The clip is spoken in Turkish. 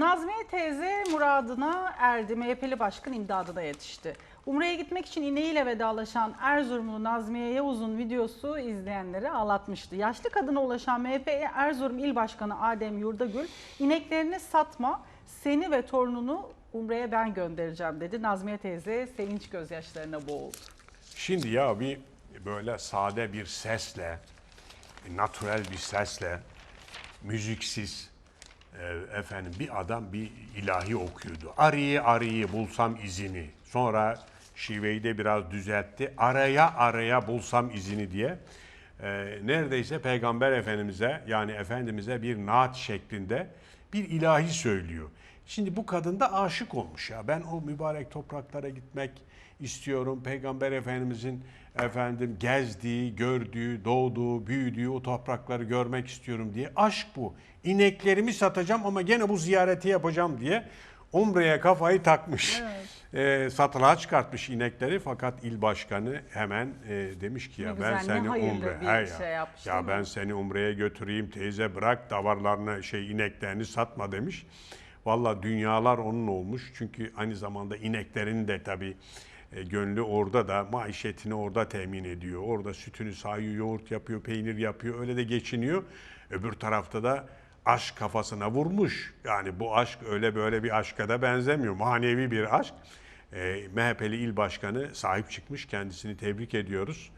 Nazmiye teyze muradına erdi. MHP'li başkan imdadına yetişti. Umre'ye gitmek için ineğiyle vedalaşan Erzurumlu Nazmiye Yavuz'un videosu izleyenleri ağlatmıştı. Yaşlı kadına ulaşan MHP Erzurum İl Başkanı Adem Yurdagül, ineklerini satma, seni ve torununu Umre'ye ben göndereceğim dedi. Nazmiye teyze sevinç gözyaşlarına boğuldu. Şimdi ya bir böyle sade bir sesle, natürel bir sesle, müziksiz e, efendim bir adam bir ilahi okuyordu. Arıyı arıyı bulsam izini. Sonra şiveyi de biraz düzeltti. Araya araya bulsam izini diye. e, neredeyse Peygamber Efendimiz'e yani Efendimiz'e bir naat şeklinde bir ilahi söylüyor. Şimdi bu kadın da aşık olmuş ya. Ben o mübarek topraklara gitmek istiyorum. Peygamber Efendimizin efendim gezdiği, gördüğü, doğduğu, büyüdüğü o toprakları görmek istiyorum diye. Aşk bu. İneklerimi satacağım ama gene bu ziyareti yapacağım diye Umre'ye kafayı takmış. Ee, satılığa çıkartmış inekleri fakat il başkanı hemen e, demiş ki ya Ne ben güzel, seni Umre He ya, şey yapmış, ya değil mi? ben seni Umre'ye götüreyim teyze bırak davarlarını şey ineklerini satma demiş. Valla dünyalar onun olmuş çünkü aynı zamanda ineklerin de tabii e, gönlü orada da maişetini orada temin ediyor. Orada sütünü sağıyor, yoğurt yapıyor, peynir yapıyor öyle de geçiniyor. Öbür tarafta da aşk kafasına vurmuş. Yani bu aşk öyle böyle bir aşka da benzemiyor. Manevi bir aşk. E, MHP'li il başkanı sahip çıkmış kendisini tebrik ediyoruz.